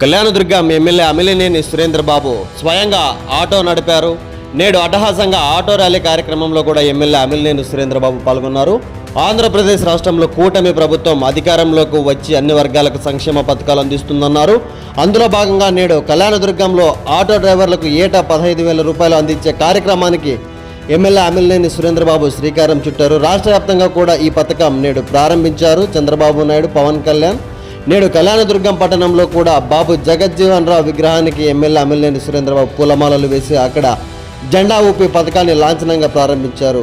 Kalyandurg MLA Amilineni Surendra Babu స్వయంగా auto నడిపారు. నేడు అట్టహాసంగా ఆటో ర్యాలీ కార్యక్రమంలో కూడా ఎమ్మెల్యే అమిలినేని సురేంద్రబాబు పాల్గొన్నారు. ఆంధ్రప్రదేశ్ రాష్ట్రంలో కూటమి ప్రభుత్వం అధికారంలోకి వచ్చి అన్ని వర్గాలకు సంక్షేమ పథకాలు అందిస్తుందన్నారు. అందులో భాగంగా నేడు కళ్యాణదుర్గంలో ఆటో డ్రైవర్లకు ఏటా పదహైదు వేల రూపాయలు అందించే కార్యక్రమానికి ఎమ్మెల్యే అమిలినేని సురేంద్రబాబు శ్రీకారం చుట్టారు. రాష్ట్ర వ్యాప్తంగా కూడా ఈ పథకం నేడు ప్రారంభించారు. చంద్రబాబు నాయుడు పవన్ కళ్యాణ్ నేడు కళ్యాణదుర్గం పట్టణంలో కూడా బాబు జగజ్జీవన్ రావు విగ్రహానికి ఎమ్మెల్యే అమిలినేని సురేంద్రబాబు పూలమాలలు వేసి అక్కడ జెండా ఊపి పథకాన్ని లాంఛనంగా ప్రారంభించారు.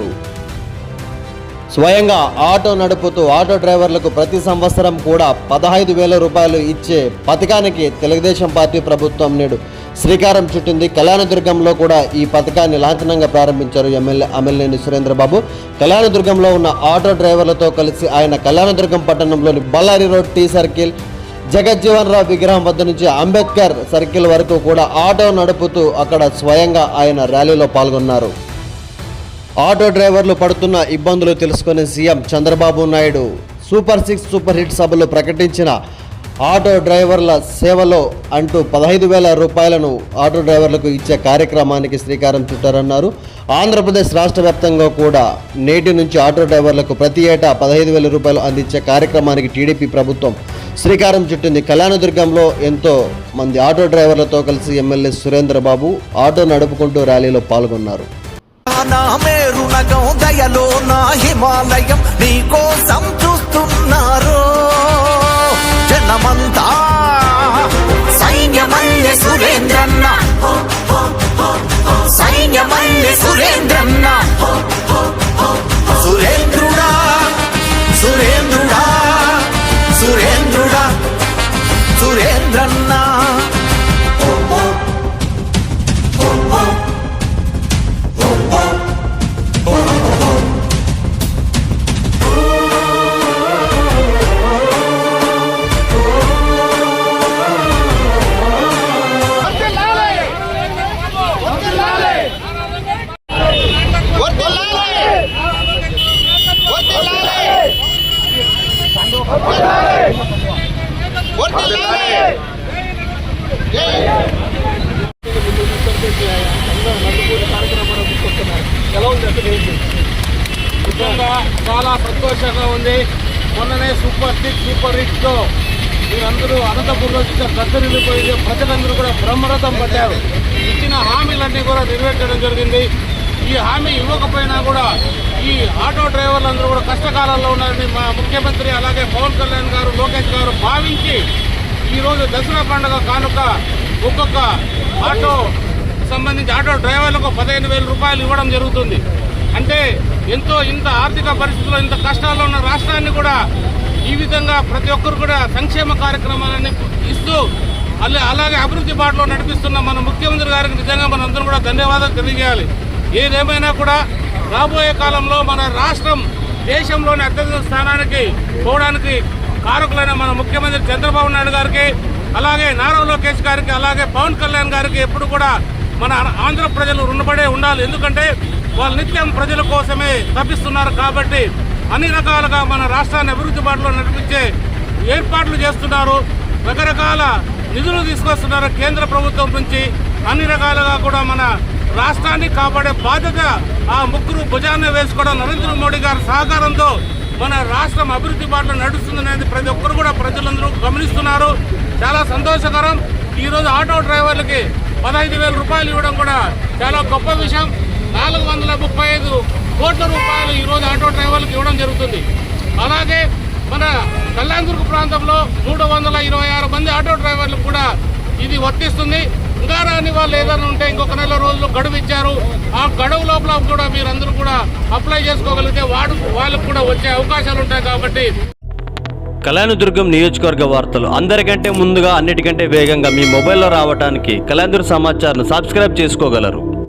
స్వయంగా ఆటో నడుపుతూ ఆటో డ్రైవర్లకు ప్రతి సంవత్సరం కూడా పదహైదు వేల రూపాయలు ఇచ్చే పథకానికి తెలుగుదేశం పార్టీ ప్రభుత్వం నేడు శ్రీకారం చుట్టింది. కళ్యాణదుర్గంలో కూడా ఈ పథకాన్ని లాంఛనంగా ప్రారంభించారు ఎమ్మెల్యే అమ్మెల్యేని సురేంద్రబాబు కళ్యాణదుర్గంలో ఉన్న ఆటో డ్రైవర్లతో కలిసి ఆయన కళ్యాణదుర్గం పట్టణంలోని Bellary road T circle Jagjivan Rao విగ్రహం వద్ద నుంచి అంబేద్కర్ సర్కిల్ వరకు కూడా ఆటో నడుపుతూ అక్కడ స్వయంగా ఆయన ర్యాలీలో పాల్గొన్నారు. ఆటో డ్రైవర్లు పడుతున్న ఇబ్బందులు తెలుసుకునే CM Chandrababu Naidu super six super hit సభలో ప్రకటించిన ఆటో డ్రైవర్ల సేవలో అంటూ పదహైదు వేల రూపాయలను ఆటో డ్రైవర్లకు ఇచ్చే కార్యక్రమానికి శ్రీకారం చుట్టారన్నారు. ఆంధ్రప్రదేశ్ రాష్ట్ర వ్యాప్తంగా కూడా నేటి నుంచి ఆటో డ్రైవర్లకు ప్రతి ఏటా పదహైదు వేల రూపాయలు అందించే కార్యక్రమానికి టీడీపీ ప్రభుత్వం శ్రీకారం చుట్టింది. కళ్యాణదుర్గంలో ఎంతో మంది ఆటో డ్రైవర్లతో కలిసి ఎమ్మెల్యే సురేంద్రబాబు ఆటో నడుపుకుంటూ ర్యాలీలో పాల్గొన్నారు. దయలో నా హిమాలయం నీకోసం చూస్తున్నారు. సైన్యమల్లె సురేంద్రన్న చాలా సంతోషంగా ఉంది మొన్ననే సూపర్ హిట్ సూపర్ హిట్తో మీరందరూ అనంతపూర్లో చూసిన దత్తరిల్లిపోయి ప్రజలందరూ కూడా బ్రహ్మరథం పట్టారు. ఇచ్చిన హామీలన్నీ కూడా నెరవేర్చడం జరిగింది. ఈ హామీ ఇవ్వకపోయినా ఆటో డ్రైవర్లందరూ కూడా కష్టకాలంలో ఉన్నారని మా ముఖ్యమంత్రి అలాగే పవన్ కళ్యాణ్ గారు లోకేష్ గారు భావించి ఈరోజు దసరా పండుగ కానుక ఒక్కొక్క ఆటో సంబంధించి ఆటో డ్రైవర్లకు పదిహేను వేల రూపాయలు ఇవ్వడం జరుగుతుంది. అంటే ఎంతో ఇంత ఆర్థిక పరిస్థితుల్లో ఇంత కష్టాల్లో ఉన్న రాష్ట్రాన్ని కూడా ఈ విధంగా ప్రతి ఒక్కరు కూడా సంక్షేమ కార్యక్రమాలని ఇస్తూ అలా అలాగే అభివృద్ధి బాటలో నడిపిస్తున్న మన ముఖ్యమంత్రి గారికి నిజంగా మనందరం కూడా ధన్యవాదాలు తెలియజేయాలి. ఏదేమైనా కూడా రాబోయే కాలంలో మన రాష్ట్రం దేశంలోని అత్యధిక స్థానానికి పోవడానికి కారకులైన మన ముఖ్యమంత్రి చంద్రబాబు నాయుడు గారికి అలాగే నారా లోకేష్ గారికి అలాగే పవన్ కళ్యాణ్ గారికి ఎప్పుడు కూడా మన ఆంధ్ర ప్రజలు రుణపడే ఉండాలి. ఎందుకంటే వాళ్ళు నిత్యం ప్రజల కోసమే తప్పిస్తున్నారు కాబట్టి అన్ని రకాలుగా మన రాష్ట్రాన్ని అభివృద్ధి బాటలో నడిపించే ఏర్పాట్లు చేస్తున్నారు. రకరకాల నిధులు తీసుకొస్తున్నారు కేంద్ర ప్రభుత్వం నుంచి. అన్ని రకాలుగా కూడా మన రాష్ట్రాన్ని కాపాడే బాధ్యత ఆ ముగ్గురు భుజాన్ని వేసుకోవడం నరేంద్ర మోడీ గారి సహకారంతో మన రాష్ట్రం అభివృద్ధి బాటలో నడుస్తుందనేది ప్రతి ఒక్కరు కూడా ప్రజలందరూ గమనిస్తున్నారు. చాలా సంతోషకరం. ఈరోజు ఆటో డ్రైవర్లకి పదహైదు వేల రూపాయలు ఇవ్వడం కూడా చాలా గొప్ప విషయం. నాలుగు వందల ముప్పై ఐదు కోట్ల రూపాయలు ఈరోజు ఆటో డ్రైవర్లకు ఇవ్వడం జరుగుతుంది. అలాగే మన కళ్యాణదుర్గ ప్రాంతంలో మూడు వందల ఇరవై ఆరు మంది ఆటో డ్రైవర్లు కూడా ఇది వర్తిస్తుంది. ఇంకా రాని వాళ్ళు ఏదైనా ఉంటే ఇంకొక నెల రోజులు గడువు ఇచ్చారు. ఆ గడువు లోపల కూడా మీరందరూ కూడా అప్లై చేసుకోగలిగితే వాడు వాళ్ళకు కూడా వచ్చే అవకాశాలు ఉంటాయి కాబట్టి. కళ్యాణదుర్గం నియోజకవర్గ వార్తలు అందరికంటే ముందుగా అన్నిటికంటే వేగంగా మీ మొబైల్లో రావడానికి కళ్యాణదుర్గ సమాచారం సబ్స్క్రైబ్ చేసుకోగలరు.